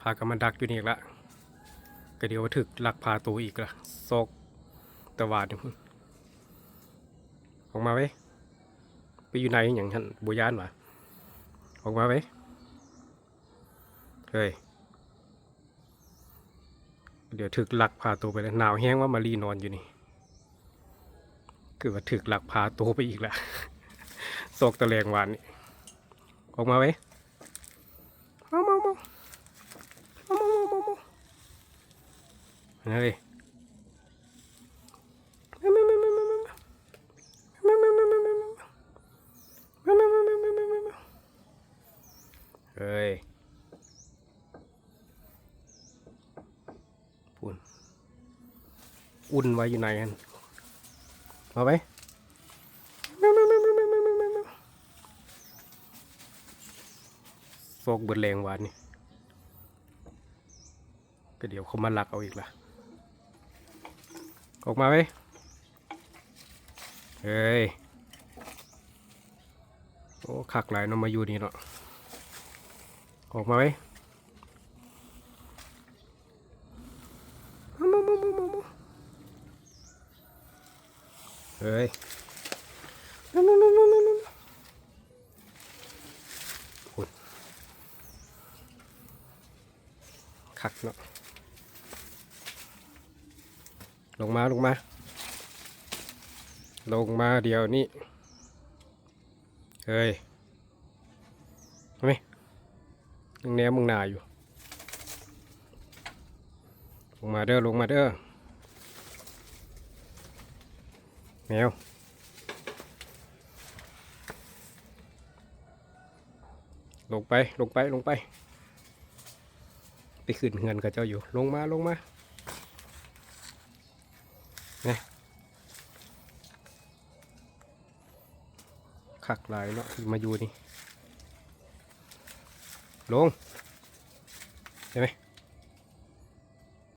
พากันมาดักอยู่นี่อีกละก็เดี๋ยวถึกหลักพาตัวอีกละซกตะวาดนี่พุ่นออกมาไว้ไปอยู่ไหนอย่างท่านบุยานวะออกมาไว้เฮ้ยเดี๋ยวถึกหลักพาตัวไปแล้วหนาวแห้งว่ามารีนอนอยู่นี่คือว่าถึกหลักพาตัวไปอีกละซอกตะแลงวานนี่ออกมาไว้ยมามามา เฮ้ยเฮ้ยปุ่นอุ่นไว้อยู่ไหนกันมาไหมโซกเบิดแรงหวานนี่ก็เดี๋ยวเขามาลักเอาอีกละ ออกมาไหมเฮ้ย โอ้คักหลายนมาอยู่นี่เนาะ ออกมาไหมเฮ้ยมามามามามามาคุณคักเนาะ ลงมาลงมา ลงมาเดี๋ยวนี้เฮ้ยเห็นไหมยังแนมมึงหนาอยู่ ลงมาเด้อลงมาเด้อแมวลงไปลงไปลงไป ไปขึ้นเงินกับเจ้าอยู่ ลงมาลงมา นี่ขักหลายเนาะที่มาอยู่นี่ ลง เห็นไหม